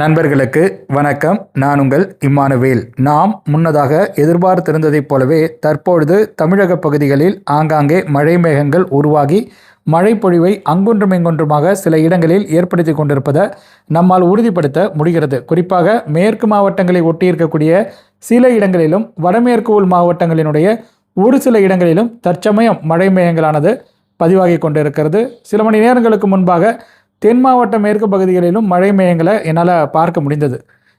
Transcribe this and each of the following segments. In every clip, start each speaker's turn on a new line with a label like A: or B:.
A: நண்பர்களுக்கு வணக்கம். நான் உங்கள் இம்மானுவேல். நாம் முன்னதாக எதிர்பார்த்திருந்ததைப் போலவே தற்பொழுது தமிழக பகுதிகளில் ஆங்காங்கே மழை மேகங்கள் உருவாகி மழைப்பொழிவை அங்கொன்றும் இங்கொன்றுமாக சில இடங்களில் ஏற்படுத்தி கொண்டிருப்பதை நம்மால் உறுதிப்படுத்த முடிகிறது. குறிப்பாக மேற்கு மாவட்டங்களை ஒட்டியிருக்கக்கூடிய சில இடங்களிலும் வடமேற்கு உள் மாவட்டங்களினுடைய ஒரு சில இடங்களிலும் தற்சமயம் மழை மேகங்களானது பதிவாகி கொண்டிருக்கிறது. சில மணி நேரங்களுக்கு முன்பாக தென் மாவட்ட மேற்கு பகுதிகளிலும் மழை மேகங்களை என்னால் பார்க்க முடிந்தது.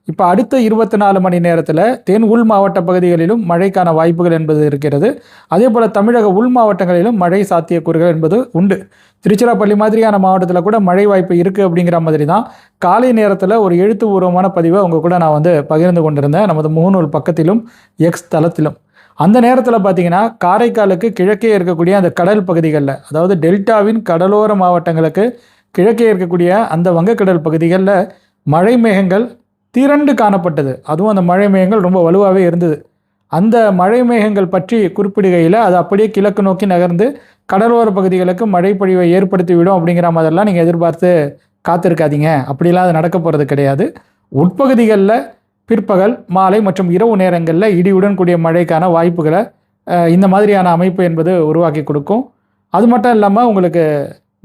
A: இப்போ அடுத்த இருபத்தி நாலு மணி நேரத்தில் தென் உள் மாவட்ட பகுதிகளிலும் மழைக்கான வாய்ப்புகள் என்பது இருக்கிறது. அதே போல் தமிழக உள் மாவட்டங்களிலும் மழை சாத்தியக்கூறுகள் என்பது உண்டு. திருச்சிராப்பள்ளி மாதிரியான மாவட்டத்தில் கூட மழை வாய்ப்பு இருக்குது அப்படிங்கிற மாதிரி தான் காலை நேரத்தில் ஒரு எழுத்துபூர்வமான பதிவை உங்கள் கூட நான் வந்து பகிர்ந்து கொண்டிருந்தேன். நமது முகநூல் பக்கத்திலும் எக்ஸ் தளத்திலும். அந்த நேரத்தில் பார்த்தீங்கன்னா காரைக்காலுக்கு கிழக்கே இருக்கக்கூடிய அந்த கடல் பகுதிகளில் அதாவது டெல்டாவின் கடலோர மாவட்டங்களுக்கு கிழக்கே இருக்கக்கூடிய அந்த வங்கக்கடல் பகுதிகளில் மழை மேகங்கள் திரண்டு காணப்பட்டது. அதுவும் அந்த மழை மேகங்கள் ரொம்ப வலுவாகவே இருந்தது. அந்த மழை மேகங்கள் பற்றி குறிப்பிடுகையில் அது அப்படியே கிழக்கு நோக்கி நகர்ந்து கடலோர பகுதிகளுக்கு மழை பொழிவை ஏற்படுத்தி விடும் அப்படிங்கிற மாதிரிலாம் நீங்கள் எதிர்பார்த்து காத்திருக்காதீங்க. அப்படிலாம் அது நடக்க போகிறது கிடையாது. உட்பகுதிகளில் பிற்பகல் மாலை மற்றும் இரவு நேரங்களில் இடியுடன் கூடிய மழைக்கான வாய்ப்புகளை இந்த மாதிரியான அமைப்பு என்பது உருவாக்கி கொடுக்கும். அது மட்டும் இல்லாமல் உங்களுக்கு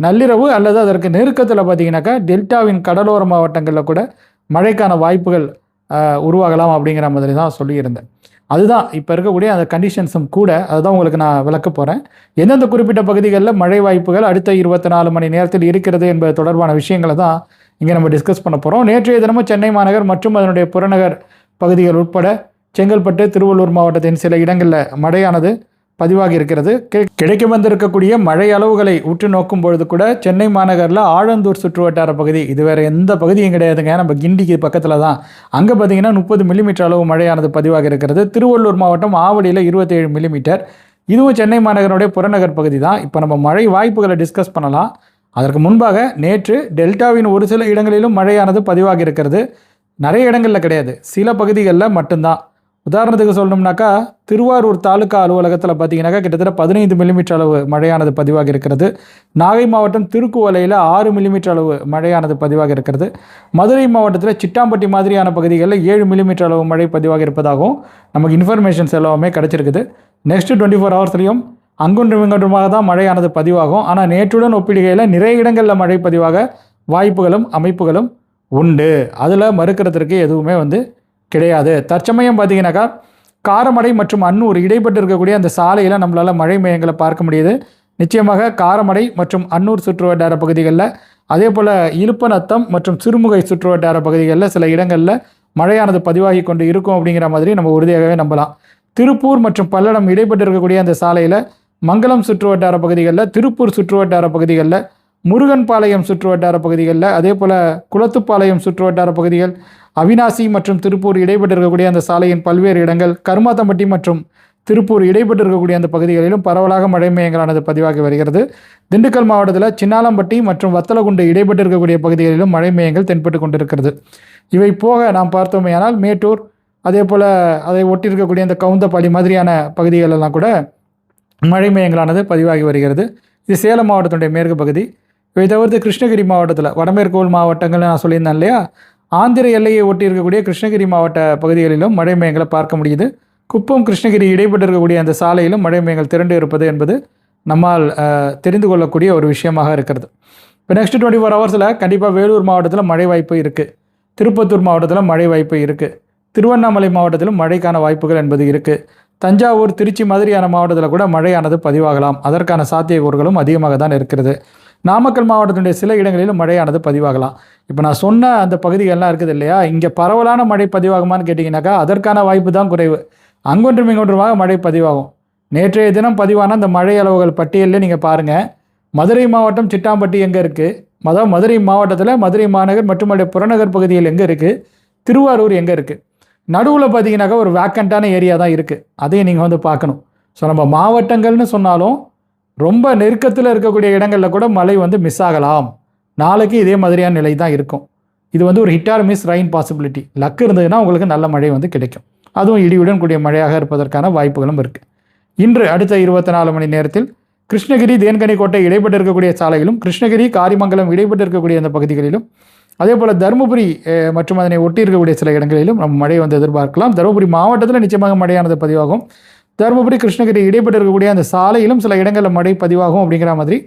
A: நள்ளிரவு அல்லது அதற்கு நெருக்கத்தில் பார்த்தீங்கன்னாக்கா டெல்டாவின் கடலோர மாவட்டங்களில் கூட மழைக்கான வாய்ப்புகள் உருவாகலாம் அப்படிங்கிற மாதிரி தான் சொல்லியிருந்தேன். அதுதான் இப்போ இருக்கக்கூடிய அந்த கண்டிஷன்ஸும் கூட. அதுதான் உங்களுக்கு நான் விளக்க போகிறேன் எந்தெந்த குறிப்பிட்ட பகுதிகளில் மழை வாய்ப்புகள் அடுத்த இருபத்தி நாலு மணி நேரத்தில் இருக்கிறது என்பது தொடர்பான விஷயங்களை தான் இங்கே நம்ம டிஸ்கஸ் பண்ண போகிறோம் நேற்றைய தினமும் சென்னை மாநகர் மற்றும் அதனுடைய புறநகர் பகுதிகள் உட்பட செங்கல்பட்டு திருவள்ளூர் மாவட்டத்தின் சில இடங்களில் மழையானது பதிவாகி இருக்கிறது. கிடைக்க வந்திருக்கக்கூடிய மழை அளவுகளை உற்று நோக்கும் பொழுது கூட சென்னை மாநகரில் ஆழந்தூர் சுற்றுவட்டார பகுதி இது வேறு எந்த பகுதியும் கிடையாதுங்க. நம்ம கிண்டிக்கு பக்கத்தில் தான். அங்கே பார்த்தீங்கன்னா முப்பது மில்லிமீட்டர் அளவு மழையானது பதிவாக இருக்கிறது. திருவள்ளூர் மாவட்டம் ஆவடியில் இருபத்தேழு மில்லிமீட்டர். இதுவும் சென்னை மாநகருடைய புறநகர் பகுதி தான். இப்போ நம்ம மழை வாய்ப்புகளை டிஸ்கஸ் பண்ணலாம். அதற்கு முன்பாக நேற்று டெல்டாவின் ஒரு சில இடங்களிலும் மழையானது பதிவாகி இருக்கிறது. நிறைய இடங்களில் கிடையாது. சில பகுதிகளில் மட்டும்தான். உதாரணத்துக்கு சொல்லணும்னாக்கா திருவாரூர் தாலுகா அலுவலகத்தில் பார்த்தீங்கன்னாக்கா கிட்டத்தட்ட பதினைந்து மில்லிமீட்டர் அளவு மழையானது பதிவாக இருக்கிறது. நாகை மாவட்டம் திருக்குவலையில் ஆறு மில்லிமீட்டர் அளவு மழையானது பதிவாக இருக்கிறது. மதுரை மாவட்டத்தில் சிட்டாம்பட்டி மாதிரியான பகுதிகளில் ஏழு மில்லிமீட்டர் அளவு மழை பதிவாக இருப்பதாகவும் நமக்கு இன்ஃபர்மேஷன்ஸ் எல்லாமே கிடச்சிருக்குது. நெக்ஸ்ட் டுவெண்ட்டி ஃபோர் ஹவர்ஸ்லையும் அங்கொன்றும் தான் மழையானது பதிவாகும். ஆனால் நேற்றுடன் ஒப்பிடுகையில் நிறைய இடங்களில் மழை பதிவாக வாய்ப்புகளும் அமைப்புகளும் உண்டு. அதில் மறுக்கிறதுக்கு எதுவுமே வந்து கிடையாது. தற்சமயம் பார்த்தீங்கன்னாக்கா காரமடை மற்றும் அன்னூர் இடைப்பட்டு இருக்கக்கூடிய அந்த சாலையில் நம்மளால் மழை மையங்களை பார்க்க முடியுது. நிச்சயமாக காரமடை மற்றும் அன்னூர் சுற்றுவட்டார பகுதிகளில் அதே போல் இழுப்பநத்தம் மற்றும் சிறுமுகை சுற்றுவட்டார பகுதிகளில் சில இடங்களில் மழையானது பதிவாகி கொண்டு இருக்கும் அப்படிங்கிற மாதிரி நம்ம உறுதியாகவே நம்பலாம். திருப்பூர் மற்றும் பல்லடம் இடைப்பட்டு இருக்கக்கூடிய அந்த சாலையில் மங்களம் சுற்றுவட்டார பகுதிகளில் திருப்பூர் சுற்றுவட்டார பகுதிகளில் முருகன்பாளையம் சுற்றுவட்டார பகுதிகளில் அதே போல் குளத்துப்பாளையம் சுற்றுவட்டார பகுதிகள் அவினாசி மற்றும் திருப்பூர் இடைப்பட்டு இருக்கக்கூடிய அந்த சாலையின் பல்வேறு இடங்கள் கருமாத்தம்பட்டி மற்றும் திருப்பூர் இடைப்பட்டு இருக்கக்கூடிய அந்த பகுதிகளிலும் பரவலாக மழை மேகங்களானது பதிவாகி வருகிறது. திண்டுக்கல் மாவட்டத்தில் சின்னாலம்பட்டி மற்றும் வத்தலகுண்டு இடைப்பட்டு இருக்கக்கூடிய பகுதிகளிலும் மழை மேகங்கள் தென்பட்டு கொண்டிருக்கிறது. இவை போக நாம் பார்த்தோமேயானால் மேட்டூர் அதே போல் அதை ஒட்டி இருக்கக்கூடிய அந்த கவுந்தப்பாடி மாதிரியான பகுதிகளெல்லாம் கூட மழை மேகங்களானது பதிவாகி வருகிறது. இது சேலம் மாவட்டத்தினுடைய மேற்கு பகுதி. இவை தவிர்த்து கிருஷ்ணகிரி மாவட்டத்தில் வடமேற்கோள் மாவட்டங்கள்னு மாவட்டங்கள் நான் சொல்லியிருந்தேன் இல்லையா? ஆந்திர எல்லையை ஒட்டி இருக்கக்கூடிய கிருஷ்ணகிரி மாவட்ட பகுதிகளிலும் மழை மேகங்களை பார்க்க முடியுது. குப்பம் கிருஷ்ணகிரி இடைப்பட்டு இருக்கக்கூடிய அந்த சாலையிலும் மழை மேகங்கள் திரண்டு இருப்பது என்பது நம்மால் தெரிந்து கொள்ளக்கூடிய ஒரு விஷயமாக இருக்கிறது. இப்போ நெக்ஸ்ட் டுவெண்ட்டி ஃபோர் ஹவர்ஸில் கண்டிப்பாக வேலூர் மாவட்டத்தில் மழை வாய்ப்பு இருக்குது திருப்பத்தூர் மாவட்டத்தில் மழை வாய்ப்பு இருக்குது திருவண்ணாமலை மாவட்டத்திலும் மழைக்கான வாய்ப்புகள் என்பது இருக்குது தஞ்சாவூர் திருச்சி மாதிரியான மாவட்டத்தில் கூட மழையானது பதிவாகலாம். அதற்கான சாத்தியக்கூறுகளும் அதிகமாக தான் இருக்கிறது. நாமக்கல் மாவட்டத்தினுடைய சில இடங்களிலும் மழையானது பதிவாகலாம். இப்போ நான் சொன்ன அந்த பகுதிகள்லாம் இருக்குது இல்லையா? இங்கே பரவலான மழை பதிவாகுமான்னு கேட்டிங்கனாக்கா அதற்கான வாய்ப்பு தான் குறைவு. அங்கொன்றும் இங்கொன்றுமாக மழை பதிவாகும். நேற்றைய தினம் பதிவான அந்த மழை அளவுகள் பட்டியலில் நீங்கள் பாருங்கள் மதுரை மாவட்டம் சிட்டாம்பட்டி எங்கே இருக்குது அதாவது மதுரை மாவட்டத்தில் மதுரை மாநகர் மற்றும் அதோடைய புறநகர் பகுதியில் எங்கே இருக்குது திருவாரூர் எங்கே இருக்குது நடுவில் பார்த்தீங்கன்னாக்கா ஒரு வேக்கண்ட்டான ஏரியா தான் இருக்குது அதையும் நீங்கள் வந்து பார்க்கணும். ஸோ நம்ம மாவட்டங்கள்னு சொன்னாலும் ரொம்ப நெருக்கத்தில் இருக்கக்கூடிய இடங்களில் கூட மழை வந்து மிஸ் ஆகலாம். நாளைக்கு இதே மாதிரியான நிலை தான் இருக்கும். இது வந்து ஒரு hit or miss rain possibility luck இருந்ததுன்னா உங்களுக்கு நல்ல மழை வந்து கிடைக்கும். அதுவும் இடியுடன் கூடிய மழையாக இருப்பதற்கான வாய்ப்புகளும் இருக்குது இன்று அடுத்த இருபத்தி நாலு மணி நேரத்தில் கிருஷ்ணகிரி தேன்கனிக்கோட்டை இடைப்பட்டு இருக்கக்கூடிய சாலையிலும் கிருஷ்ணகிரி காரிமங்கலம் இடைப்பட்டு இருக்கக்கூடிய அந்த பகுதிகளிலும் அதே போல் தருமபுரி மற்றும் அதனை ஒட்டி இருக்கக்கூடிய சில இடங்களிலும் நம்ம மழை வந்து எதிர்பார்க்கலாம். தருமபுரி மாவட்டத்தில் நிச்சயமாக மழையானது பதிவாகும். தருமபுரி கிருஷ்ணகிரி இடைப்பட்டு இருக்கக்கூடிய அந்த சாலையிலும் சில இடங்களில் மழை பதிவாகும் அப்படிங்கிற மாதிரி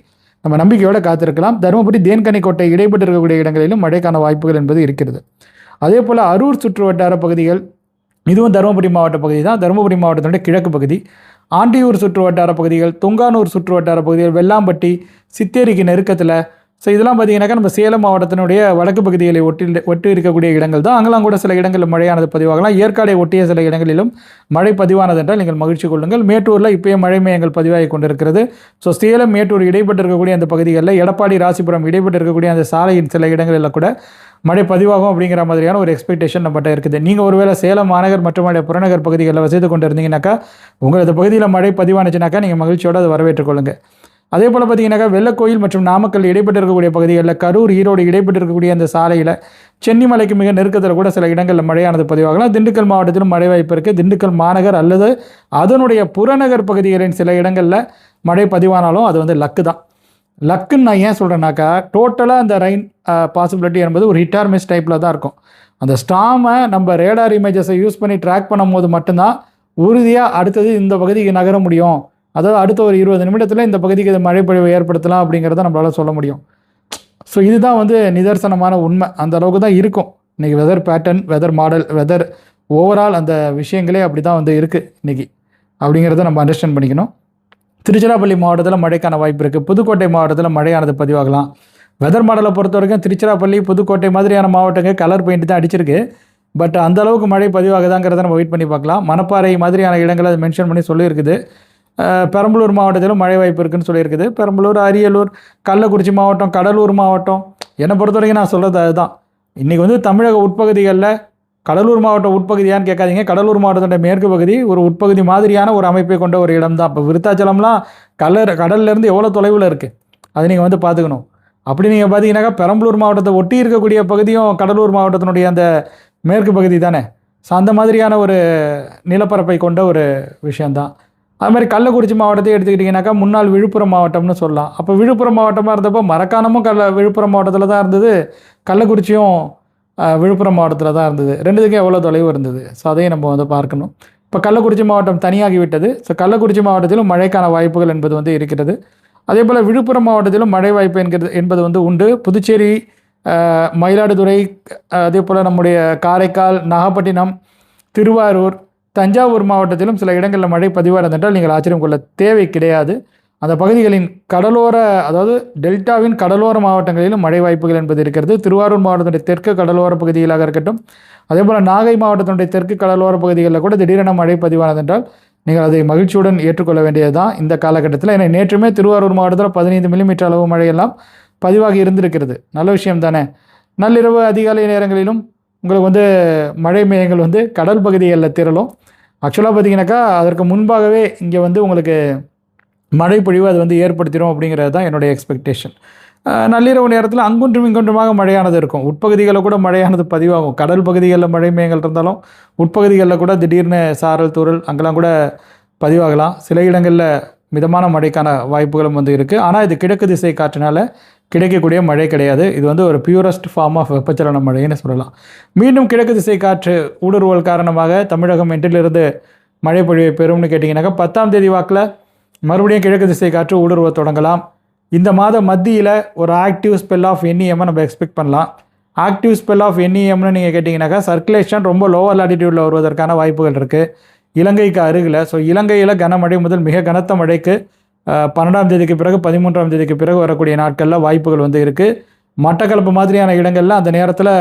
A: நம்ம நம்பிக்கையோடு காத்திருக்கலாம். தருமபுரி தேன்கனிக்கோட்டை இடைப்பட்டு இருக்கக்கூடிய இடங்களிலும் மழைக்கான வாய்ப்புகள் என்பது இருக்கிறது. அதே போல் அரூர் சுற்று வட்டார பகுதிகள் இதுவும் தருமபுரி மாவட்ட பகுதி தான். தருமபுரி மாவட்டத்தினுடைய கிழக்கு பகுதி ஆண்டியூர் சுற்று வட்டார பகுதிகள் துங்கானூர் சுற்று வட்டார பகுதிகள் வெள்ளாம்பட்டி சித்தேரிக்கு நெருக்கத்தில் ஸோ இதெல்லாம் பார்த்தீங்கன்னாக்கா நம்ம சேலம் மாவட்டத்தினுடைய வடக்கு பகுதிகளை ஒட்டி ஒட்டி இருக்கக்கூடிய இடங்கள் தான். அங்கெல்லாம் கூட சில இடங்களில் மழையானது பதிவாகலாம். ஏற்காடை ஒட்டிய சில இடங்களிலும் மழை பதிவானது என்றால் நீங்கள் மகிழ்ச்சி கொள்ளுங்கள். மேட்டூரில் இப்போயே மழை மையங்கள் பதிவாகி கொண்டிருக்கிறது. ஸோ சேலம் மேட்டூர் இடைப்பட்டு இருக்கக்கூடிய அந்த பகுதிகளில் எடப்பாடி ராசிபுரம் இடைப்பட்டு இருக்கக்கூடிய அந்த சாலையின் சில இடங்களில் கூட மழை பதிவாகும் அப்படிங்கிற மாதிரியான ஒரு எக்ஸ்பெக்டேஷன் நம்மகிட்ட இருக்குது. நீங்கள் ஒருவேளை சேலம் மாநகர் மற்றும் அதோடைய புறநகர் பகுதிகளில் வசித்து கொண்டு இருந்தீங்கன்னாக்கா உங்களது பகுதியில் மழை பதிவானுச்சுனாக்கா நீங்கள் மகிழ்ச்சியோடு அதை வரவேற்றுக் கொள்ளுங்கள். அதே போல் பார்த்தீங்கன்னாக்கா வெள்ளக்கோயில் மற்றும் நாமக்கல் இடைப்பட்டு இருக்கக்கூடிய பகுதிகளில் கரூர் ஈரோடு இடைப்பட்டு இருக்கக்கூடிய அந்த சாலையில் சென்னிமலைக்கு மிக நெருக்கத்தில் கூட சில இடங்களில் மழையானது பதிவாகலாம். திண்டுக்கல் மாவட்டத்திலும் மழை வாய்ப்பு இருக்குது திண்டுக்கல் மாநகர் அல்லது அதனுடைய புறநகர் பகுதிகளின் சில இடங்களில் மழை பதிவானாலும் அது வந்து லக்கு தான். லக்குன்னு நான் ஏன் சொல்கிறேன்னாக்கா டோட்டலாக அந்த ரெயின் பாசிபிலிட்டி என்பது ஒரு ஹிட்டார்மிஸ் டைப்பில் தான் இருக்கும். அந்த ஸ்டாமை நம்ம ரேடார் இமேஜஸை யூஸ் பண்ணி ட்ராக் பண்ணும்போது மட்டும்தான் உறுதியாக அடுத்தது இந்த பகுதிக்கு நகர முடியும். அதாவது அடுத்த ஒரு இருபது நிமிடத்தில் இந்த பகுதிக்கு இது மழைப்பொழிவை ஏற்படுத்தலாம் அப்படிங்கிறத நம்மளால் சொல்ல முடியும். ஸோ இதுதான் வந்து நிதர்சனமான உண்மை. அந்த அளவுக்கு தான் இருக்கும். இன்றைக்கி weather pattern weather model weather overall அந்த விஷயங்களே அப்படி தான் வந்து இருக்குது இன்றைக்கி அப்படிங்கிறத நம்ம அண்டர்ஸ்டாண்ட் பண்ணிக்கணும். திருச்சிராப்பள்ளி மாவட்டத்தில் மழைக்கான வாய்ப்பு இருக்குது புதுக்கோட்டை மாவட்டத்தில் மழையானது பதிவாகலாம். வெதர் மாடலை பொறுத்த வரைக்கும் திருச்சிராப்பள்ளி புதுக்கோட்டை மாதிரியான மாவட்டங்கள் கலர் பெயிண்ட் தான் அடிச்சிருக்கு. பட் அந்த அளவுக்கு மழை பதிவாகுதாங்கிறத நம்ம வெயிட் பண்ணி பார்க்கலாம். மணப்பாறை மாதிரியான இடங்களை அது மென்ஷன் பண்ணி சொல்லியிருக்குது. பெரம்பலூர் மாவட்டத்திலும் மழை வாய்ப்பு இருக்குன்னு சொல்லியிருக்குது. பெரம்பலூர் அரியலூர் கள்ளக்குறிச்சி மாவட்டம் கடலூர் மாவட்டம் என்னை பொறுத்த வரைக்கும் நான் சொல்கிறது அதுதான். இன்றைக்கி வந்து தமிழக உட்பகுதிகளில் கடலூர் மாவட்டம் உட்பகுதியான்னு கேட்காதீங்க. கடலூர் மாவட்டத்தோட மேற்கு பகுதி ஒரு உட்பகுதி மாதிரியான ஒரு அமைப்பை கொண்ட ஒரு இடம் தான் இப்போ விருத்தாச்சலம்லாம் கடல் கடல்லேருந்து எவ்வளோ தொலைவில் இருக்குது அதை நீங்கள் வந்து பார்த்துக்கணும். அப்படி நீங்கள் பார்த்தீங்கன்னாக்கா பெரம்பலூர் மாவட்டத்தை ஒட்டி இருக்கக்கூடிய பகுதியும் கடலூர் மாவட்டத்தினுடைய அந்த மேற்கு பகுதி தானே? ஸோ அந்த மாதிரியான ஒரு நிலப்பரப்பை கொண்ட ஒரு விஷயந்தான் அது மாதிரி கள்ளக்குறிச்சி மாவட்டத்தை எடுத்துக்கிட்டிங்கனாக்கா முன்னாள் விழுப்புரம் மாவட்டம்னு சொல்லலாம். அப்போ விழுப்புரம் மாவட்டமாக இருந்தப்போ மரக்காணமும் கல்ல விழுப்புரம் மாவட்டத்தில் தான் இருந்தது. கள்ளக்குறிச்சியும் விழுப்புரம் மாவட்டத்தில் தான் இருந்தது. ரெண்டுத்துக்கும் எவ்வளோ தொலைவு இருந்தது? ஸோ அதையும் நம்ம வந்து பார்க்கணும். இப்போ கள்ளக்குறிச்சி மாவட்டம் தனியாகி விட்டது ஸோ கள்ளக்குறிச்சி மாவட்டத்திலும் மழைக்கான வாய்ப்புகள் என்பது வந்து இருக்கிறது. அதே போல் விழுப்புரம் மாவட்டத்திலும் மழை வாய்ப்பு என்கிறது என்பது வந்து உண்டு. புதுச்சேரி மயிலாடுதுறை அதே போல் நம்முடைய காரைக்கால் நாகப்பட்டினம் திருவாரூர் தஞ்சாவூர் மாவட்டத்திலும் சில இடங்களில் மழை பதிவாக என்றால் நீங்கள் ஆச்சரியம் கொள்ள தேவை கிடையாது. அந்த பகுதிகளின் கடலோர அதாவது டெல்டாவின் கடலோர மாவட்டங்களிலும் மழை வாய்ப்புகள் என்பது இருக்கிறது. திருவாரூர் மாவட்டத்தினுடைய தெற்கு கடலோர பகுதிகளாக இருக்கட்டும் அதே போல் நாகை மாவட்டத்தினுடைய தெற்கு கடலோர பகுதிகளில் கூட திடீரென மழை பதிவானது என்றால் நீங்கள் அதை மகிழ்ச்சியுடன் ஏற்றுக்கொள்ள வேண்டியது தான் இந்த காலகட்டத்தில். ஏன்னா நேற்றுமே திருவாரூர் மாவட்டத்தில் பதினைந்து மில்லிமீட்டர் அளவு மழையெல்லாம் பதிவாகி இருந்திருக்கிறது. நல்ல விஷயம் தானே. நள்ளிரவு அதிகாலை நேரங்களிலும் உங்களுக்கு வந்து மழை மேகங்கள் வந்து கடல் பகுதிகளில் திரளும். ஆக்சுவலாக பார்த்தீங்கன்னாக்கா அதற்கு முன்பாகவே இங்கே வந்து உங்களுக்கு மழை பொழிவு அது வந்து ஏற்படுத்திடும் அப்படிங்கிறது தான் என்னுடைய எக்ஸ்பெக்டேஷன் நள்ளிரவு நேரத்தில் அங்குன்றும் இங்குன்றுமாக மழையானது இருக்கும். உட்பகுதிகளில் கூட மழையானது பதிவாகும். கடல் பகுதிகளில் மழை மேகங்கள் இருந்தாலும் உட்பகுதிகளில் கூட திடீர்னு சாரல் தூரல் அங்கெல்லாம் கூட பதிவாகலாம். சில இடங்களில் மிதமான மழைக்கான வாய்ப்புகளும் வந்து இருக்குது ஆனால் இது கிழக்கு திசை காற்றினால கிடைக்கக்கூடிய மழை கிடையாது. இது வந்து ஒரு பியூரஸ்ட் ஃபார்ம் ஆஃப் வெப்பச்சலன மழைன்னு சொல்லலாம். மீண்டும் கிழக்கு திசை காற்று ஊடுருவல் காரணமாக தமிழகம் இன்றிலிருந்து மழை பொழிவை பெறும்னு கேட்டிங்கனாக்கா பத்தாம் தேதி வாக்கில் மறுபடியும் கிழக்கு திசை காற்று ஊடுருவ தொடங்கலாம். இந்த மாத மத்தியில் ஒரு ஆக்டிவ் ஸ்பெல் ஆஃப் என்இஎம்மை நம்ம எக்ஸ்பெக்ட் பண்ணலாம். ஆக்டிவ் ஸ்பெல் ஆஃப் என்இஎம்னு நீங்கள் கேட்டிங்கனாக்கா சர்க்குலேஷன் ரொம்ப லோவர் லாட்டிடியூடில் வருவதற்கான வாய்ப்புகள் இருக்குது இலங்கைக்கு அருகில். ஸோ இலங்கையில் கனமழை முதல் மிக கனத்த மழைக்கு பன்னெண்டாம் தேதிக்கு பிறகு பதிமூன்றாம் தேதிக்கு பிறகு வரக்கூடிய நாட்களில் வாய்ப்புகள் வந்து இருக்குது மட்டக்களப்பு மாதிரியான இடங்களில் அந்த நேரத்தில்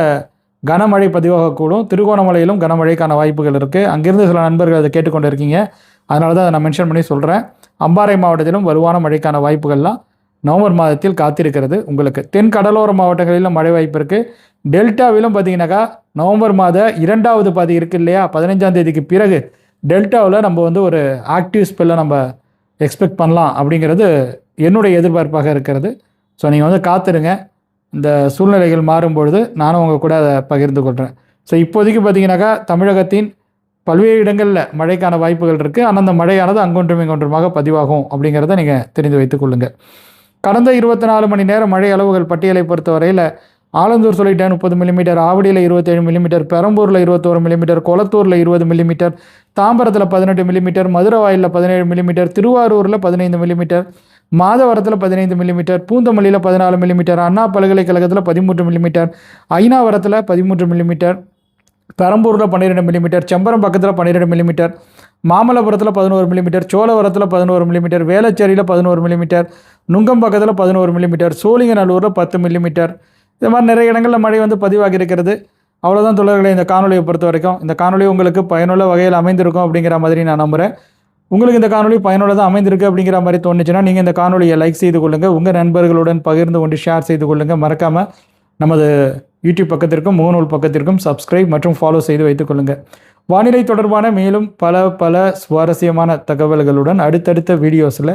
A: கனமழை பதிவாகக்கூடும் திருகோணமலையிலும் கனமழைக்கான வாய்ப்புகள் இருக்குது அங்கிருந்து சில நண்பர்கள் அதை கேட்டுக்கொண்டு இருக்கீங்க அதனால தான் அதை நான் மென்ஷன் பண்ணி சொல்கிறேன் அம்பாறை மாவட்டத்திலும் வலுவான மழைக்கான வாய்ப்புகள்லாம் நவம்பர் மாதத்தில் காத்திருக்கிறது உங்களுக்கு. தென் கடலோர மாவட்டங்களிலும் மழை வாய்ப்பு இருக்குது டெல்டாவிலும் பார்த்தீங்கன்னாக்கா நவம்பர் மாத இரண்டாவது பாதி இருக்குது இல்லையா? பதினைஞ்சாம் தேதிக்கு பிறகு டெல்டாவில் நம்ம வந்து ஒரு ஆக்டிவ் ஸ்பெல்லை நம்ம எக்ஸ்பெக்ட் பண்ணலாம் அப்படிங்கிறது என்னுடைய எதிர்பார்ப்பாக இருக்கிறது. ஸோ நீங்கள் வந்து காத்துருங்க. இந்த சூழ்நிலைகள் மாறும்பொழுது நானும் உங்கள் கூட அதை பகிர்ந்து கொள்கிறேன் ஸோ இப்போதைக்கு பார்த்தீங்கன்னாக்கா தமிழகத்தின் பல்வேறு இடங்களில் மழைக்கான வாய்ப்புகள் இருக்குது ஆனால் அந்த மழையானது அங்கொன்றும் இங்கொன்றுமாக பதிவாகும் அப்படிங்கிறத நீங்கள் தெரிந்து வைத்துக் கொள்ளுங்கள் கடந்த இருபத்தி நாலு மணி நேரம் மழை அளவுகள் பட்டியலை பொறுத்தவரையில் ஆலந்தூர் சொல்லிட்டேன் முப்பது மில்லிமீட்டர் ஆவடியில் இருபத்தேழு மில்லிமீட்டர் பெரம்பூரில் இருபத்தோரு மில்லிமீட்டர் கொளத்தூரில் இருபது மில்லிமீட்டர் தாம்பரத்தில் பதினெட்டு மில்லிமீட்டர் மதுரவாயிலில் பதினேழு மில்லிமீட்டர் திருவாரூரில் பதினைந்து மில்லிமீட்டர் மாதவரத்தில் பதினைந்து மில்லிமீட்டர் பூந்தமல்லியில் பதினாலு மில்லிமீட்டர் அண்ணா பல்கலைக்கழகத்தில் பதிமூன்று மில்லிமீட்டர் ஐநாவரத்தில் பதிமூன்று மில்லிமீட்டர் பெரம்பூரில் பன்னிரெண்டு மில்லிமீட்டர் செம்பரம் பக்கத்தில் பன்னிரெண்டு மில்லிமீட்டர் மாமல்லபுரத்தில் பதினோரு மில்லிமீட்டர் சோழவரத்தில் பதினோரு மில்லிமீட்டர் வேளச்சேரியில் பதினோரு மில்லிமீட்டர் நுங்கம்பக்கத்தில் பதினோரு மில்லிமீட்டர் சோழிங்கநல்லூரில் பத்து மில்லிமீட்டர் இது மாதிரி நிறைய இடங்களில் மழை வந்து பதிவாகி இருக்கிறது. அவ்வளோதான் தொழில்களை இந்த காணொலியை பொறுத்த வரைக்கும். இந்த காணொலி உங்களுக்கு பயனுள்ள வகையில் அமைந்திருக்கும் அப்படிங்கிற மாதிரி நான் நம்புகிறேன் உங்களுக்கு இந்த காணொலி பயனுள்ளதாக அமைந்திருக்கு அப்படிங்கிற மாதிரி தோணுச்சுன்னா நீங்கள் இந்த காணொலியை லைக் செய்து கொள்ளுங்கள் உங்கள் நண்பர்களுடன் பகிர்ந்து கொண்டு ஷேர் செய்து கொள்ளுங்கள் மறக்காமல் நமது யூடியூப் பக்கத்திற்கும் முகநூல் பக்கத்திற்கும் சப்ஸ்கிரைப் மற்றும் ஃபாலோ செய்து வைத்துக் கொள்ளுங்கள் வானிலை தொடர்பான மேலும் பல பல சுவாரஸ்யமான தகவல்களுடன் அடுத்தடுத்த வீடியோஸில்